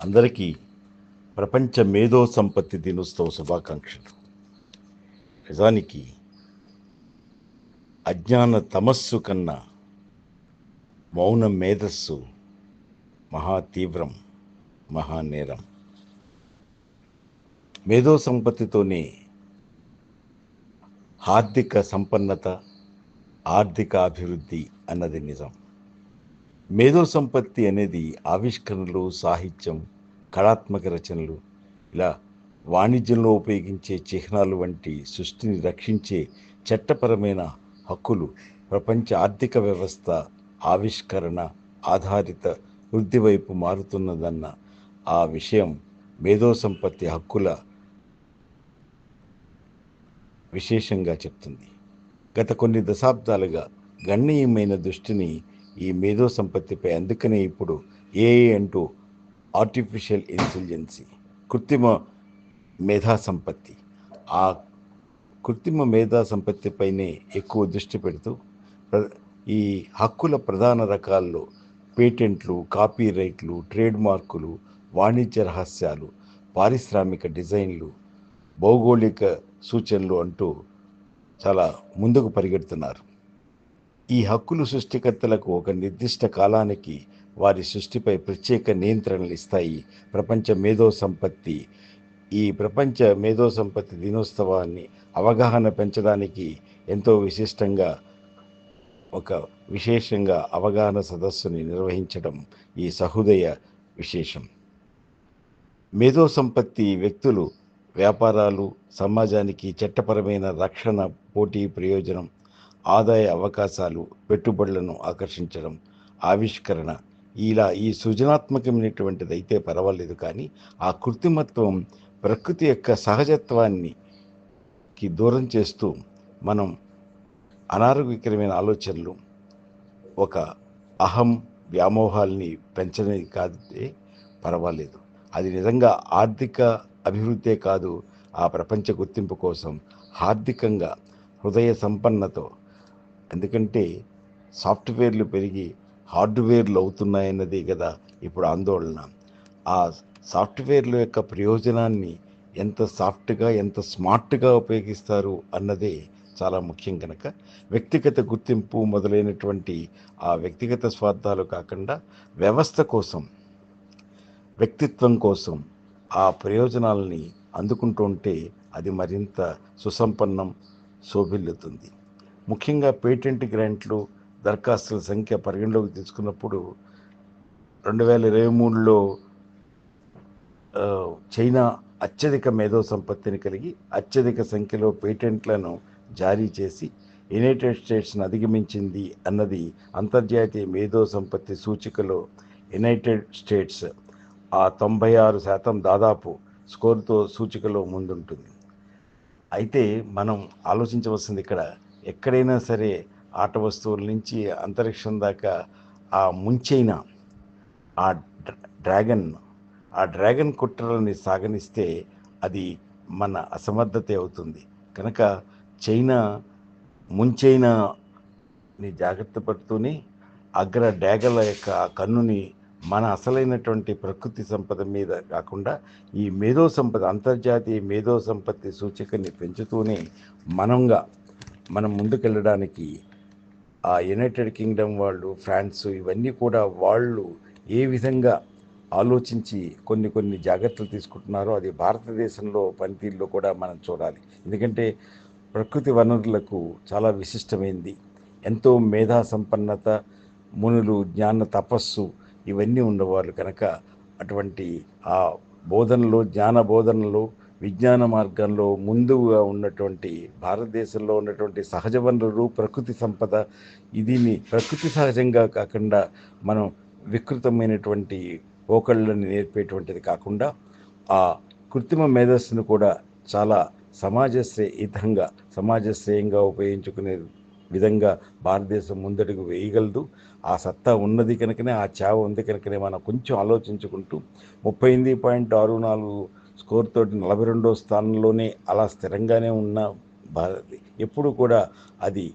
అందరికీ ప్రపంచ మేధో సంపత్తి దినోత్సవ శుభాకాంక్షలు. నిజానికి అజ్ఞాన తమస్సు కన్నా మౌన మేధస్సు మహా తీవ్రం మహానేరం. మేధో సంపత్తితోనే ఆర్థిక సంపన్నత ఆర్థిక అభివృద్ధి అన్నది నిజం. మేధో సంపత్తి అనేది ఆవిష్కరణలు సాహిత్యం కళాత్మక రచనలు ఇలా వాణిజ్యంలో ఉపయోగించే చిహ్నాలు వంటి సృష్టిని రక్షించే చట్టపరమైన హక్కులు ప్రపంచ ఆర్థిక వ్యవస్థ ఆవిష్కరణ ఆధారిత వృద్ధి వైపు మారుతున్నదన్న ఆ విషయం మేధో సంపత్తి హక్కుల విశేషంగా చెప్తుంది. గత కొన్ని దశాబ్దాలుగా గణనీయమైన దృష్టిని ఈ మేధో సంపత్తిపై అందుకనే ఇప్పుడు ఏఐ అంటూ ఆర్టిఫిషియల్ ఇంటెలిజెన్సీ కృత్రిమ మేధా సంపత్తి. ఆ కృత్రిమ మేధా సంపత్తిపైనే ఎక్కువ దృష్టి పెడుతూ ఈ హక్కుల ప్రధాన రకాల్లో పేటెంట్లు కాపీ రైట్లు ట్రేడ్ మార్కులు వాణిజ్య రహస్యాలు పారిశ్రామిక డిజైన్లు భౌగోళిక సూచనలు అంటూ చాలా ముందుకు పరిగెడుతున్నారు. ఈ హక్కులు సృష్టికర్తలకు ఒక నిర్దిష్ట కాలానికి వారి సృష్టిపై ప్రత్యేక నియంత్రణలు ఇస్తాయి. ప్రపంచ మేధో సంపత్తి. ఈ ప్రపంచ మేధో సంపత్తి దినోత్సవాన్ని అవగాహన పెంచడానికి ఎంతో విశిష్టంగా ఒక విశేషంగా అవగాహన సదస్సుని నిర్వహించడం ఈ సహృదయ విశేషం. మేధో సంపత్తి వ్యక్తులు వ్యాపారాలు సమాజానికి చట్టపరమైన రక్షణ పోటీ ప్రయోజనం ఆదాయ అవకాశాలు పెట్టుబడులను ఆకర్షించడం ఆవిష్కరణ ఇలా ఈ సృజనాత్మకమైనటువంటిది అయితే పర్వాలేదు కానీ ఆ కృత్రిమత్వం ప్రకృతి యొక్క సహజత్వాన్నికి దూరం చేస్తూ మనం అనారోగ్యకరమైన ఆలోచనలు ఒక అహం వ్యామోహాల్ని పెంచడం కాదే పర్వాలేదు. అది నిజంగా ఆర్థిక అభివృద్ధే కాదు ఆ ప్రపంచ గుర్తింపు కోసం ఆర్థికంగా హృదయ సంపన్నతో ఎందుకంటే సాఫ్ట్వేర్లు పెరిగి హార్డ్వేర్లు అవుతున్నాయన్నది కదా ఇప్పుడు ఆందోళన. ఆ సాఫ్ట్వేర్ల యొక్క ప్రయోజనాన్ని ఎంత సాఫ్ట్గా ఎంత స్మార్ట్గా ఉపయోగిస్తారు అన్నదే చాలా ముఖ్యం కనుక వ్యక్తిగత గుర్తింపు మొదలైనటువంటి ఆ వ్యక్తిగత స్వార్థాలు కాకుండా వ్యవస్థ కోసం వ్యక్తిత్వం కోసం ఆ ప్రయోజనాలని అందుకుంటూ ఉంటే అది మరింత సుసంపన్నం శోభిల్లుతుంది. ముఖ్యంగా పేటెంట్ గ్రాంట్లు దరఖాస్తుల సంఖ్య పరిగణలోకి తీసుకున్నప్పుడు రెండు వేల ఇరవై మూడులో చైనా అత్యధిక మేధో సంపత్తిని కలిగి అత్యధిక సంఖ్యలో పేటెంట్లను జారీ చేసి యునైటెడ్ స్టేట్స్ను అధిగమించింది అన్నది అంతర్జాతీయ మేధో సంపత్తి సూచికలో యునైటెడ్ స్టేట్స్ ఆ తొంభై ఆరు శాతం దాదాపు స్కోర్తో సూచికలో ముందుంటుంది. అయితే మనం ఆలోచించవలసింది ఇక్కడ ఎక్కడైనా సరే ఆట వస్తువుల నుంచి అంతరిక్షం దాకా ఆ ముంచైన ఆ డ్రాగన్ ఆ డ్రాగన్ కుట్రలని సాగనిస్తే అది మన అసమర్థతే అవుతుంది. కనుక చైనా ముంచైనాని జాగ్రత్త పడుతూనే అగ్ర డ్యాగల యొక్క ఆ కన్నుని మన అసలైనటువంటి ప్రకృతి సంపద మీద కాకుండా ఈ మేధో సంపద అంతర్జాతీయ మేధో సంపత్తి సూచికని పెంచుతూనే మనంగా మనం ముందుకెళ్ళడానికి ఆ యునైటెడ్ కింగ్డమ్ వాళ్ళు ఫ్రాన్స్ ఇవన్నీ కూడా వాళ్ళు ఏ విధంగా ఆలోచించి కొన్ని కొన్ని జాగ్రత్తలు తీసుకుంటున్నారో అది భారతదేశంలో పనితీరులో కూడా మనం చూడాలి. ఎందుకంటే ప్రకృతి వనరులకు చాలా విశిష్టమైంది. ఎంతో మేధా సంపన్నత మునులు జ్ఞాన తపస్సు ఇవన్నీ ఉన్నవాళ్ళు కనుక అటువంటి ఆ బోధనలో జ్ఞాన బోధనలో విజ్ఞాన మార్గంలో ముందుగా ఉన్నటువంటి భారతదేశంలో ఉన్నటువంటి సహజ వనరులు ప్రకృతి సంపద ఇదిని ప్రకృతి సహజంగా కాకుండా మనం వికృతమైనటువంటి పోకళ్ళని నేర్పేటువంటిది కాకుండా ఆ కృత్రిమ మేధస్సును కూడా చాలా సమాజ శ్రేహితంగా సమాజ శ్రేయంగా ఉపయోగించుకునే విధంగా భారతదేశం ముందడుగు వేయగలదు. ఆ సత్తా ఉన్నది కనుకనే ఆ చావ ఉంది కనుకనే మనం కొంచెం ఆలోచించుకుంటూ ముప్పై ఎనిమిది పాయింట్ ఆరు నాలుగు స్కోర్ తోటి నలభై రెండో స్థానంలోనే అలా స్థిరంగానే ఉన్న భారత్ ఎప్పుడు కూడా అది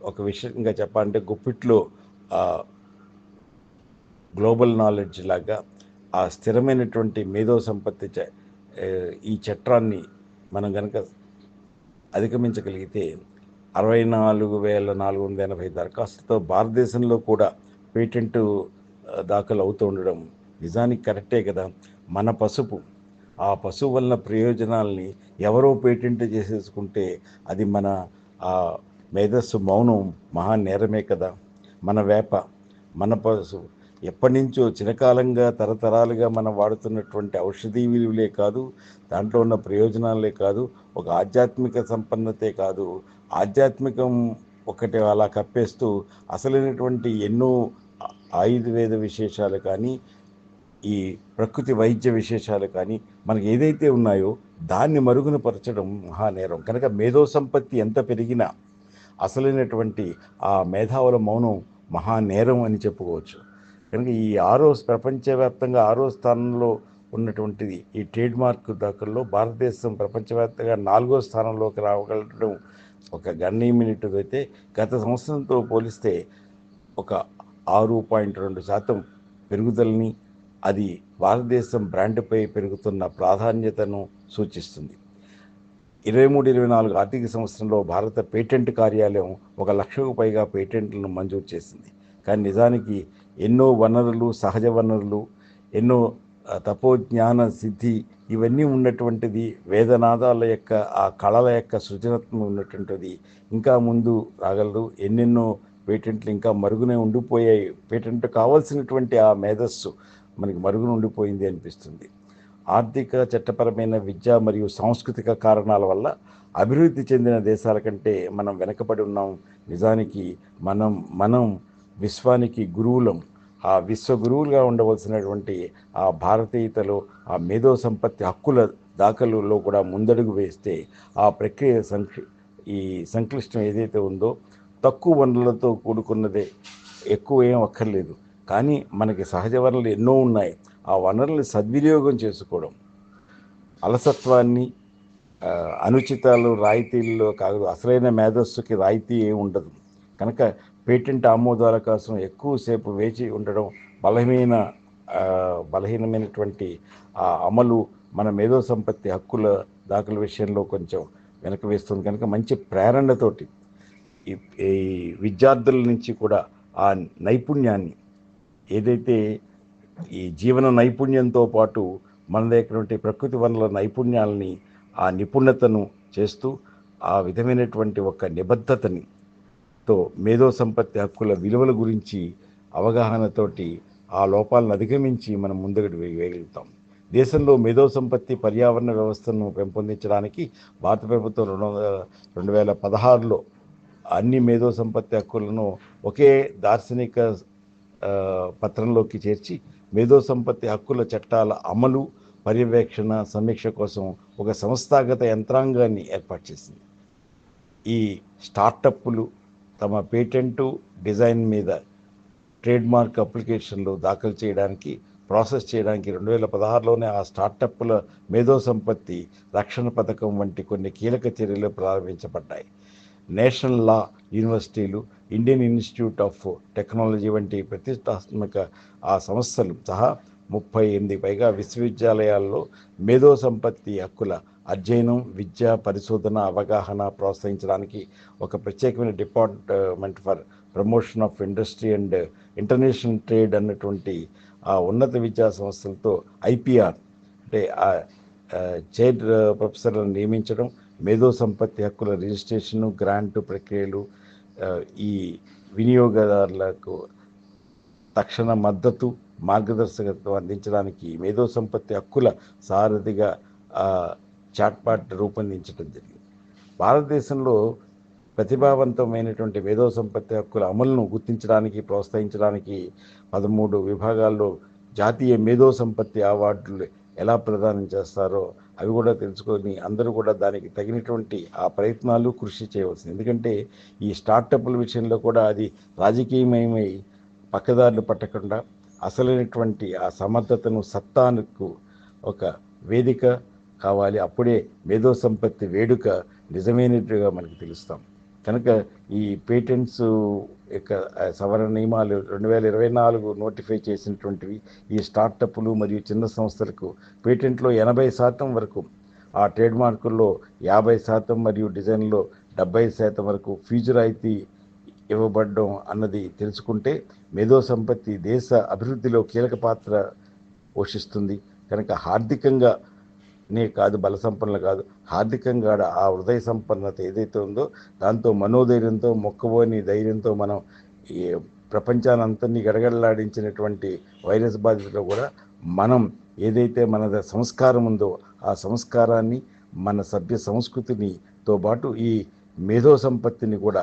ఒక విషయంగా చెప్పాలంటే గుప్పిట్లో గ్లోబల్ నాలెడ్జ్ లాగా ఆ స్థిరమైనటువంటి మేధో సంపత్తి చ ఈ చట్రాన్ని మనం కనుక అధిగమించగలిగితే అరవై నాలుగు వేల నాలుగు వందల ఎనభై దరఖాస్తుతో భారతదేశంలో కూడా పేటెంట్ దాఖలు అవుతూ ఉండడం నిజానికి కరెక్టే కదా. మన పసుపు. ఆ పశువు వలన ప్రయోజనాల్ని ఎవరో పేటెంట్ చేసేసుకుంటే అది మన ఆ మేధస్సు మౌనం మహా నేరమే కదా. మన వేప మన పశువు ఎప్పటి నుంచో చిరకాలంగా తరతరాలుగా మనం వాడుతున్నటువంటి ఔషధీ విలువలే కాదు దాంట్లో ఉన్న ప్రయోజనాలే కాదు ఒక ఆధ్యాత్మిక సంపన్నతే కాదు. ఆధ్యాత్మికం ఒకటి అలా కప్పేస్తూ అసలైనటువంటి ఎన్నో ఆయుర్వేద విశేషాలు కానీ ఈ ప్రకృతి వైద్య విశేషాలు కానీ మనకి ఏదైతే ఉన్నాయో దాన్ని మరుగున పరచడం మహానేరం. కనుక మేధో సంపత్తి ఎంత పెరిగినా అసలైనటువంటి ఆ మేధావుల మౌనం మహానేరం అని చెప్పుకోవచ్చు. కనుక ఈ ఆరో ప్రపంచవ్యాప్తంగా ఆరో స్థానంలో ఉన్నటువంటిది ఈ ట్రేడ్ మార్క్ దాఖల్లో భారతదేశం ప్రపంచవ్యాప్తంగా నాలుగో స్థానంలోకి రావగలగడం ఒక గణనీయమైనది అయితే గత సంవత్సరంతో పోలిస్తే ఒక ఆరు పాయింట్ రెండు శాతం పెరుగుదలని అది భారతదేశం బ్రాండ్పై పెరుగుతున్న ప్రాధాన్యతను సూచిస్తుంది. ఇరవై మూడు ఇరవై నాలుగు ఆర్థిక సంవత్సరంలో భారత పేటెంట్ కార్యాలయం ఒక లక్షకు పైగా పేటెంట్లను మంజూరు చేసింది. కానీ నిజానికి ఎన్నో వనరులు సహజ వనరులు ఎన్నో తపోజ్ఞాన సిద్ధి ఇవన్నీ ఉన్నటువంటిది వేదనాదాల యొక్క ఆ కళల యొక్క సృజనత్వం ఉన్నటువంటిది ఇంకా ముందు రాగలదు. ఎన్నెన్నో పేటెంట్లు ఇంకా మరుగునే ఉండిపోయాయి. పేటెంట్ కావాల్సినటువంటి ఆ మేధస్సు మనకి మరుగున ఉండిపోయింది అనిపిస్తుంది. ఆర్థిక చట్టపరమైన విద్య మరియు సాంస్కృతిక కారణాల వల్ల అభివృద్ధి చెందిన దేశాల కంటే మనం వెనకబడి ఉన్నాం. నిజానికి మనం మనం విశ్వానికి గురువులం. ఆ విశ్వ గురువులుగా ఉండవలసినటువంటి ఆ భారతీయతలో ఆ మేధో సంపత్తి హక్కుల దాఖలులో కూడా ముందడుగు వేస్తే ఆ ప్రక్రియ సంక్షి ఈ సంక్లిష్టం ఏదైతే ఉందో తక్కువ వనరులతో కూడుకున్నదే ఎక్కువ ఏం అక్కర్లేదు. కానీ మనకి సహజ వనరులు ఎన్నో ఉన్నాయి. ఆ వనరుల్ని సద్వినియోగం చేసుకోవడం. అలసత్వాన్ని అనుచితాలు రాయితీల్లో కాదు అసలైన మేధస్సుకి రాయితీ ఏమి ఉండదు. కనుక పేటెంట్ ఆమోదాల కోసం ఎక్కువసేపు వేచి ఉండడం బలహీన బలహీనమైనటువంటి ఆ అమలు మన మేధో సంపత్తి హక్కుల దాఖలు విషయంలో కొంచెం వెనక వేస్తుంది. కనుక మంచి ప్రేరణతోటి ఈ ఈ విద్యార్థుల నుంచి కూడా ఆ నైపుణ్యాన్ని ఏదైతే ఈ జీవన నైపుణ్యంతో పాటు మన దగ్గర ప్రకృతి వనరుల నైపుణ్యాలని ఆ నిపుణతను చేస్తూ ఆ విధమైనటువంటి ఒక నిబద్ధతని తో మేధో సంపత్తి హక్కుల విలువల గురించి అవగాహనతోటి ఆ లోపాలను అధిగమించి మనం ముందుకు వేయగలుగుతాం. దేశంలో మేధో సంపత్తి పర్యావరణ వ్యవస్థను పెంపొందించడానికి భారత ప్రభుత్వం రెండు వందల రెండు వేల పదహారులో అన్ని మేధో సంపత్తి హక్కులను ఒకే దార్శనిక పత్రంలోకి చేర్చి మేధో సంపత్తి హక్కుల చట్టాల అమలు పర్యవేక్షణ సమీక్ష కోసం ఒక సంస్థాగత యంత్రాంగాన్ని ఏర్పాటు చేసింది. ఈ స్టార్టప్లు తమ పేటెంటు డిజైన్ మీద ట్రేడ్ మార్క్ అప్లికేషన్లు దాఖలు చేయడానికి ప్రాసెస్ చేయడానికి రెండు వేల పదహారులోనే ఆ స్టార్టప్ల మేధో సంపత్తి రక్షణ పథకం వంటి కొన్ని కీలక చర్యలు ప్రారంభించబడ్డాయి. నేషనల్ లా యూనివర్సిటీలు ఇండియన్ ఇన్స్టిట్యూట్ ఆఫ్ టెక్నాలజీ వంటి ప్రతిష్టాత్మక ఆ సంస్థలు సహా ముప్పై ఎనిమిది పైగా విశ్వవిద్యాలయాల్లో మేధో సంపత్తి హక్కుల అధ్యయనం విద్య పరిశోధన అవగాహన ప్రోత్సహించడానికి ఒక ప్రత్యేకమైన department for promotion of industry and international trade అన్నటువంటి ఆ ఉన్నత విద్యా సంస్థలతో ఐపీఆర్ అంటే ఆ చైర్ ప్రొఫెసర్లను నియమించడం మేధో సంపత్తి హక్కుల రిజిస్ట్రేషను గ్రాంటు ప్రక్రియలు ఈ వినియోగదారులకు తక్షణ మద్దతు మార్గదర్శకత్వం అందించడానికి మేధో సంపత్తి హక్కుల సారథిగా చాట్పాట్ రూపొందించడం జరిగింది. భారతదేశంలో ప్రతిభావంతమైనటువంటి మేధో సంపత్తి హక్కుల అమలును గుర్తించడానికి ప్రోత్సహించడానికి పదమూడు విభాగాల్లో జాతీయ మేధో సంపత్తి అవార్డులు ఎలా ప్రదానం చేస్తారో అవి కూడా తెలుసుకొని అందరూ కూడా దానికి తగినటువంటి ఆ ప్రయత్నాలు కృషి చేయవలసింది. ఎందుకంటే ఈ స్టార్టప్ల విషయంలో కూడా అది రాజకీయమయమై పక్కదారులు పట్టకుండా అసలైనటువంటి ఆ సమర్థతను సత్తానికి ఒక వేదిక కావాలి. అప్పుడే మేధో సంపత్తి వేడుక నిజమైనట్టుగా మనకు తెలుస్తాం. కనుక ఈ పేటెంట్స్ యొక్క సవరణ నియమాలు రెండు వేల ఇరవై నాలుగు నోటిఫై చేసినటువంటివి ఈ స్టార్టప్లు మరియు చిన్న సంస్థలకు పేటెంట్లో ఎనభై శాతం వరకు ఆ ట్రేడ్ మార్కుల్లో యాభై శాతం మరియు డిజైన్లో డెబ్బై శాతం వరకు ఫీజు రాయితీ ఇవ్వబడడం అన్నది తెలుసుకుంటే మేధో సంపత్తి దేశ అభివృద్ధిలో కీలక పాత్ర పోషిస్తుంది. కనుక ఆర్థికంగా నే కాదు బల సంపన్నులు కాదు. ఆర్థికంగా ఆ హృదయ సంపన్నత ఏదైతే ఉందో దాంతో మనోధైర్యంతో మొక్కబోని ధైర్యంతో మనం ఈ ప్రపంచానంతని గడగడలాడించినటువంటి వైరస్ బాధితులు కూడా మనం ఏదైతే మన సంస్కారం ఉందో ఆ సంస్కారాన్ని మన సభ్య సంస్కృతినితో పాటు ఈ మేధో సంపత్తిని కూడా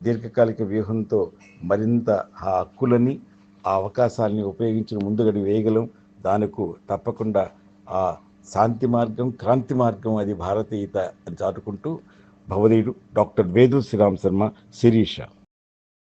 దీర్ఘకాలిక వ్యూహంతో మరింత ఆ హక్కులని ఆ అవకాశాలని ఉపయోగించి ముందుగడి వేయగలం. దానికి తప్పకుండా ఆ శాంతి మార్గం క్రాంతి మార్గం అది భారతీయత అని చాటుకుంటూ భవనీయుడు డాక్టర్ వేదు శ్రీరామ్ శర్మ శిరీష.